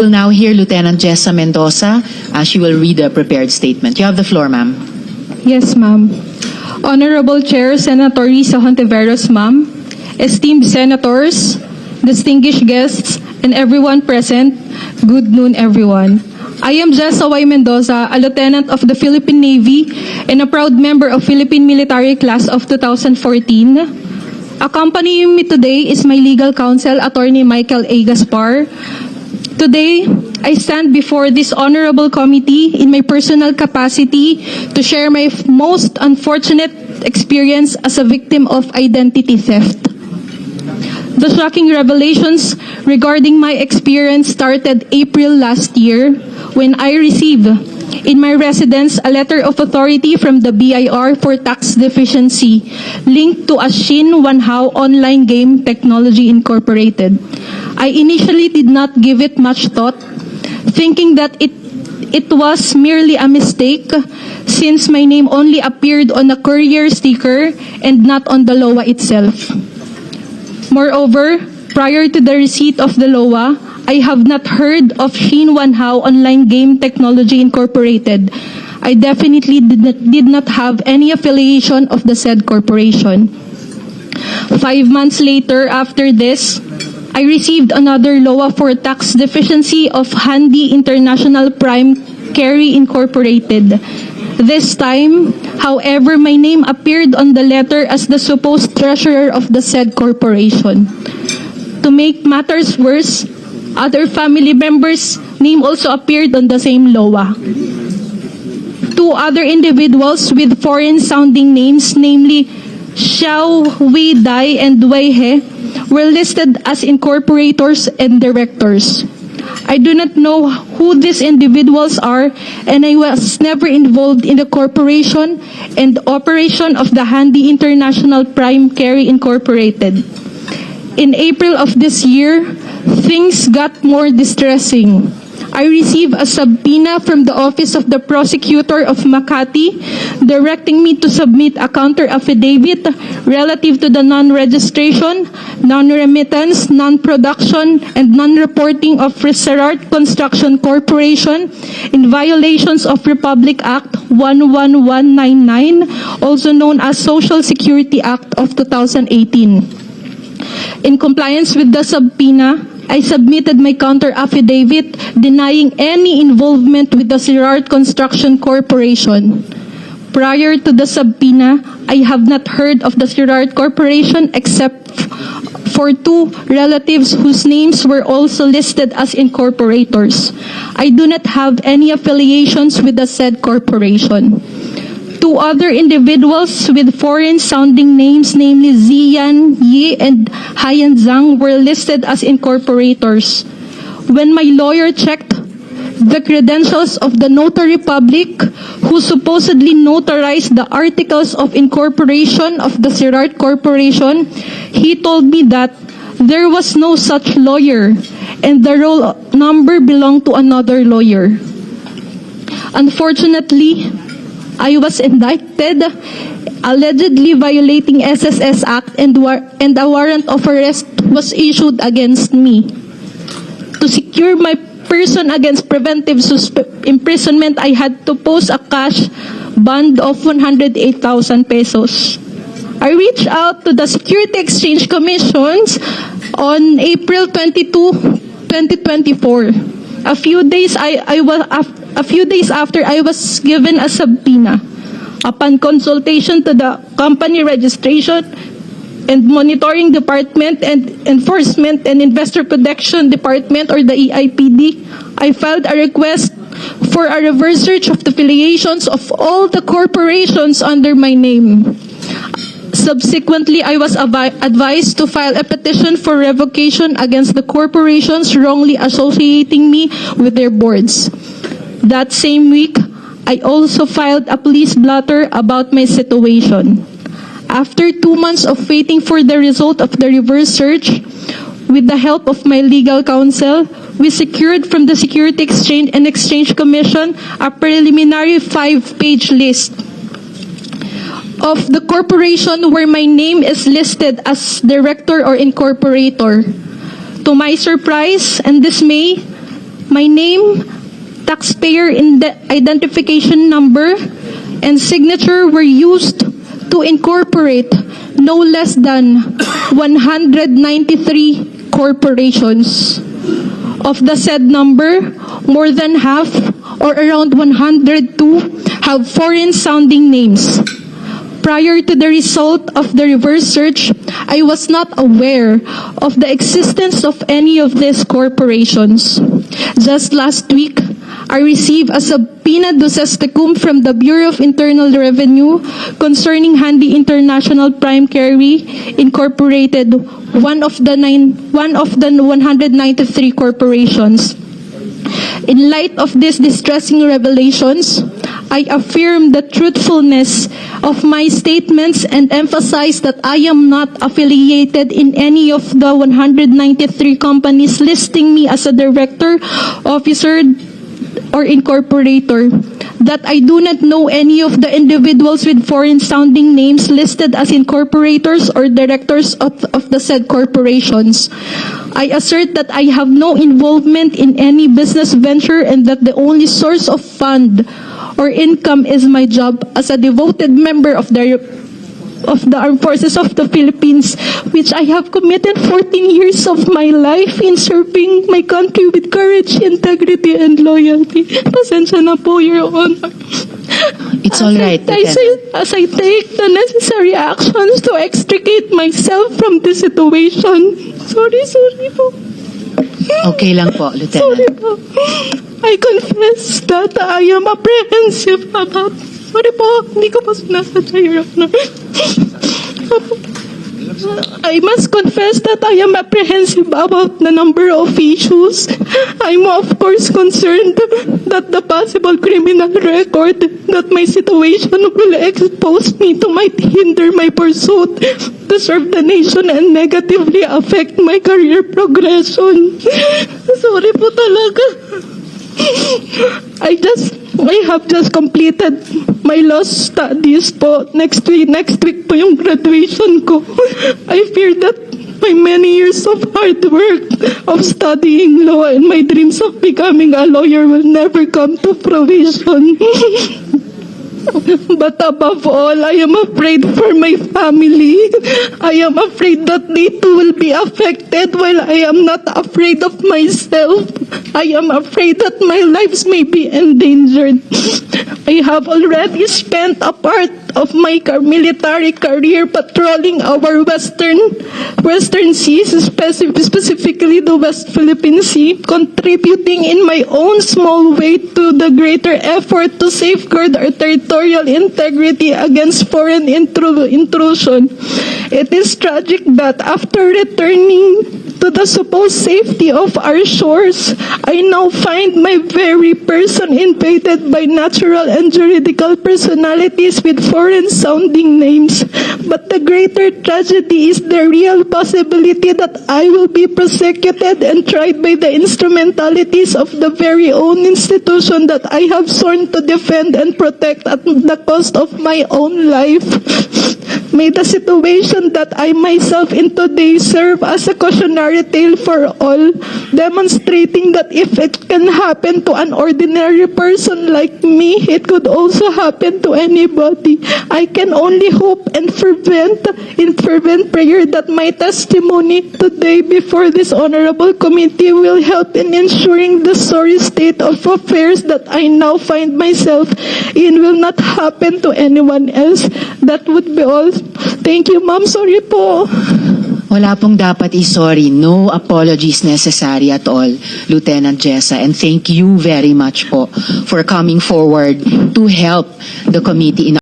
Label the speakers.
Speaker 1: We'll now hear Lieutenant Jessa Mendoza. Uh, she will read a prepared statement. You have the floor, ma'am.
Speaker 2: Yes, ma'am. Honorable Chair, Senator Risa Hontiveros, ma'am, esteemed senators, distinguished guests, and everyone present, good noon, everyone. I am Jessa Y. Mendoza, a lieutenant of the Philippine Navy and a proud member of Philippine Military Class of 2014. Accompanying me today is my legal counsel, Attorney Michael A. Gaspar, Today, I stand before this honorable committee in my personal capacity to share my most unfortunate experience as a victim of identity theft. The shocking revelations regarding my experience started April last year when I received in my residence a letter of authority from the BIR for tax deficiency linked to a Shin Wanhao online game technology incorporated. I initially did not give it much thought, thinking that it it was merely a mistake since my name only appeared on a courier sticker and not on the LOA itself. Moreover, prior to the receipt of the LOA, I have not heard of Shin Wanhao Online Game Technology Incorporated. I definitely did not, did not have any affiliation of the said corporation. Five months later, after this, I received another LOA for tax deficiency of Handy International Prime Carry Incorporated. This time, however, my name appeared on the letter as the supposed treasurer of the said corporation. To make matters worse, other family members' name also appeared on the same LOA. Two other individuals with foreign-sounding names, namely Xiao Wei Dai and Wei He, were listed as incorporators and directors. I do not know who these individuals are, and I was never involved in the corporation and operation of the Handy International Prime Carry Incorporated. In April of this year, things got more distressing. I received a subpoena from the Office of the Prosecutor of Makati directing me to submit a counter affidavit relative to the non-registration, non-remittance, non-production, and non-reporting of Reserart Construction Corporation in violations of Republic Act 11199, also known as Social Security Act of 2018. In compliance with the subpoena, I submitted my counter affidavit denying any involvement with the Sirart Construction Corporation. Prior to the subpoena, I have not heard of the Sirart Corporation except for two relatives whose names were also listed as incorporators. I do not have any affiliations with the said corporation. Two other individuals with foreign-sounding names, namely Ziyan Yi and Haiyan Zhang, were listed as incorporators. When my lawyer checked the credentials of the notary public who supposedly notarized the articles of incorporation of the Sirart Corporation, he told me that there was no such lawyer and the roll number belonged to another lawyer. Unfortunately, I was indicted allegedly violating SSS Act and, war- and a warrant of arrest was issued against me. To secure my person against preventive imprisonment, I had to post a cash bond of 108,000 pesos. I reached out to the Security Exchange Commissions on April 22, 2024. A few days I, I was a few days after I was given a subpoena. Upon consultation to the company registration and monitoring department and enforcement and investor protection department or the EIPD, I filed a request for a reverse search of the affiliations of all the corporations under my name. Subsequently, I was advised to file a petition for revocation against the corporations wrongly associating me with their boards. That same week, I also filed a police blotter about my situation. After two months of waiting for the result of the reverse search, with the help of my legal counsel, we secured from the Security Exchange and Exchange Commission a preliminary five-page list of the corporation where my name is listed as director or incorporator. To my surprise and dismay, My name, taxpayer identification number, and signature were used to incorporate no less than 193 corporations. Of the said number, more than half, or around 102, have foreign sounding names. Prior to the result of the reverse search, I was not aware of the existence of any of these corporations. Just last week, I received a subpoena duces tecum from the Bureau of Internal Revenue concerning Handy International Prime Carry Incorporated, one of the nine, one of the 193 corporations. In light of these distressing revelations, I affirm the truthfulness of my statements and emphasize that I am not affiliated in any of the 193 companies listing me as a director, officer, or incorporator. That I do not know any of the individuals with foreign sounding names listed as incorporators or directors of, of the said corporations. I assert that I have no involvement in any business venture and that the only source of fund or income is my job as a devoted member of the of the Armed Forces of the Philippines, which I have committed 14 years of my life in serving my country with courage, integrity, and loyalty. Pasensya na po, Your Honor.
Speaker 1: It's all right,
Speaker 2: As I,
Speaker 1: Lieutenant.
Speaker 2: say- as I take the necessary actions to extricate myself from this situation. Sorry, sorry po.
Speaker 1: Okay lang po,
Speaker 2: Sorry
Speaker 1: Lieutenant.
Speaker 2: po. I confess that I am apprehensive about... Sorry po, hindi ko po sinasadya, Your Honor. I must confess that I am apprehensive about the number of issues. I'm of course concerned that the possible criminal record that my situation will expose me to might hinder my pursuit to serve the nation and negatively affect my career progression. Sorry po talaga. I just, I have just completed my law studies po. Next week, next week po yung graduation ko. I fear that my many years of hard work of studying law and my dreams of becoming a lawyer will never come to fruition. But above all, I am afraid for my family. I am afraid that they too will be affected while I am not afraid of myself. I am afraid that my lives may be endangered. I have already spent a part of my car- military career patrolling our western western seas, speci- specifically the West Philippine Sea, contributing in my own small way to the greater effort to safeguard our territorial integrity against foreign intru- intrusion. It is tragic that after returning to the supposed safety of our shores, I now find my very person invaded by natural and juridical personalities with foreign sounding names. But the greater tragedy is the real possibility that I will be prosecuted and tried by the instrumentalities of the very own institution that I have sworn to defend and protect at the cost of my own life. May the situation that I myself in today serve as a cautionary tale for all, demonstrating that if it can happen to an ordinary person like me, it could also happen to anybody. I can only hope and fervent, in fervent prayer that my testimony today before this honorable committee will help in ensuring the sorry state of affairs that I now find myself in will not happen to anyone else. That would be all. Thank you, ma'am. Sorry po.
Speaker 1: Wala pong dapat i-sorry. No apologies necessary at all, Lieutenant Jessa. And thank you very much po for coming forward to help the committee in